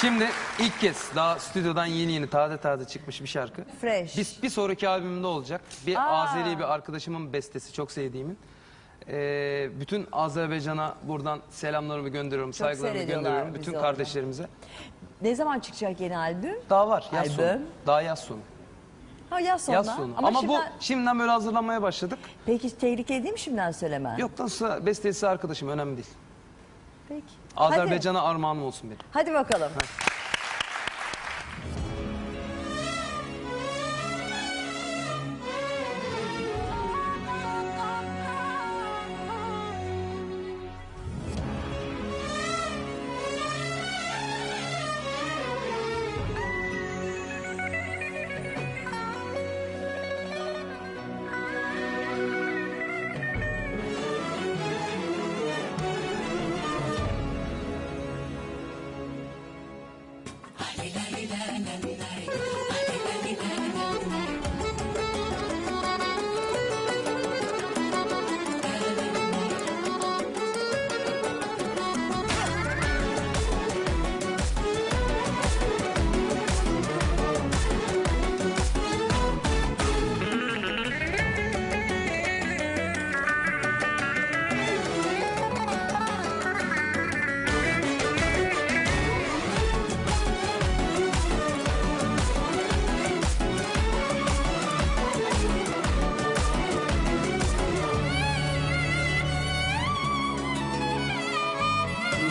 Şimdi ilk kez daha stüdyodan yeni yeni taze taze çıkmış bir şarkı. Fresh. Bir, bir sonraki albümümde olacak. Bir Aa. Azeri bir arkadaşımın bestesi çok sevdiğimin. Ee, bütün Azerbaycan'a buradan selamlarımı gönderiyorum, saygılarımı seyrediyorlar gönderiyorum bizi bütün orada. kardeşlerimize. Ne zaman çıkacak yeni albüm? Daha var yaz sonu. Albüm? Daha yaz sonu. Ha yaz sonunda. Yaz sonu. Ama, bu şimdiden- şimdiden böyle hazırlanmaya başladık. Peki tehlikeli değil mi şimdiden söylemen? Yok nasılsa bestesi arkadaşım önemli değil. Peki. Azerbaycan'a armağanım olsun benim. Hadi, hadi bakalım.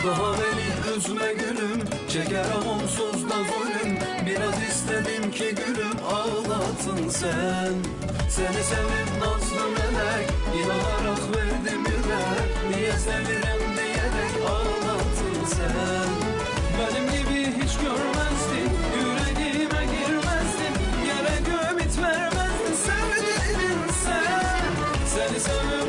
Daha beni üzme gülüm Çekerim onsuz da zulüm. Biraz istedim ki gülüm ağlatın sen. Seni sevip nazlı melek İnanarak verdim yürek. Niye sevirem diyerek ağlatın sen? Benim gibi hiç görmezdin Yüreğime girmezdin. Yere ümit vermezdin Sevdiğin sen. Seni sevip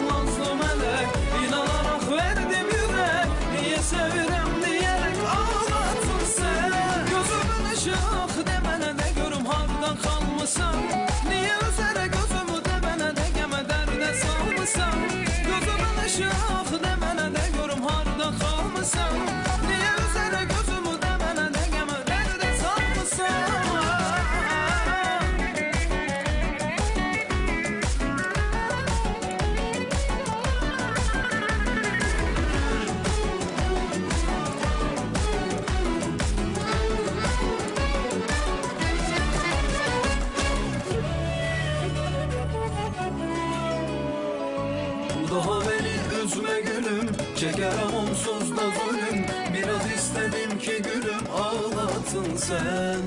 sen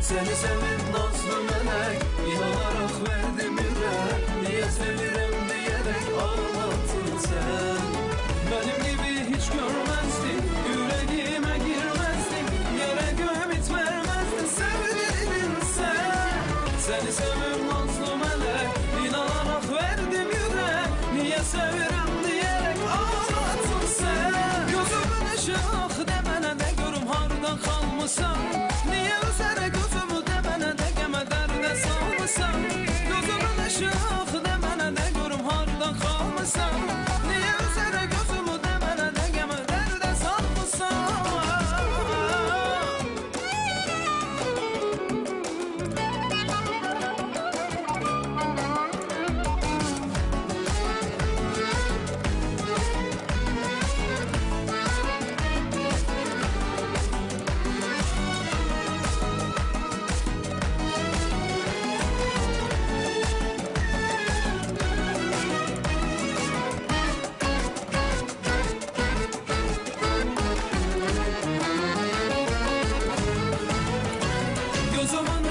Seni sevip nazlı melek İnanarak verdim yürek Niye sevirem diyerek ağlatın sen. Benim gibi hiç görmezdin Yüreğime girmezdin Yere ümit vermezdin Sevdiğin sen. Seni sevip nazlı melek İnanarak verdim yürek Niye sevirem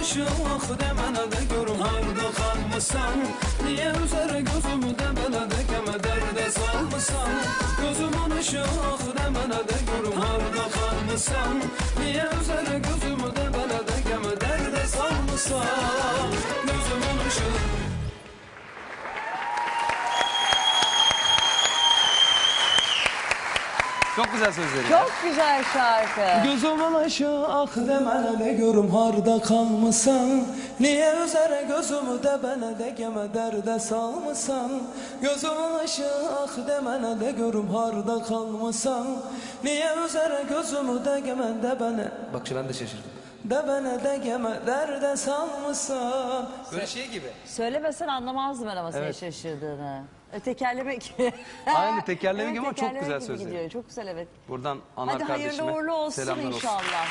Gözümün ışık demene de görüm harda kalmışsan Niye üzere gözümü de geme derde salmışsan Gözümün ışık demene de görüm harda kalmışsan Niye üzere gözümü de geme derde Çok güzel sözleri. Çok güzel şarkı. Gözümün ışığı ah demene de görüm harda kalmışsan Niye üzere gözümü de bana de geme derde salmışsan Gözümün ışığı ah demene de görüm harda kalmışsan Niye üzere gözümü de geme de bana Bak şu ben de şaşırdım De bana de geme derde salmışsan Böyle şey gibi. Söylemesen anlamazdım ben ama senin Evet. şaşırdığını. E, tekerlemek. Aynı tekerleme Evet, gibi ama çok tekerlemek güzel sözleri. gidiyor. Çok güzel evet. Buradan Anar Hadi hayırlı kardeşime uğurlu olsun selamlar olsun. inşallah.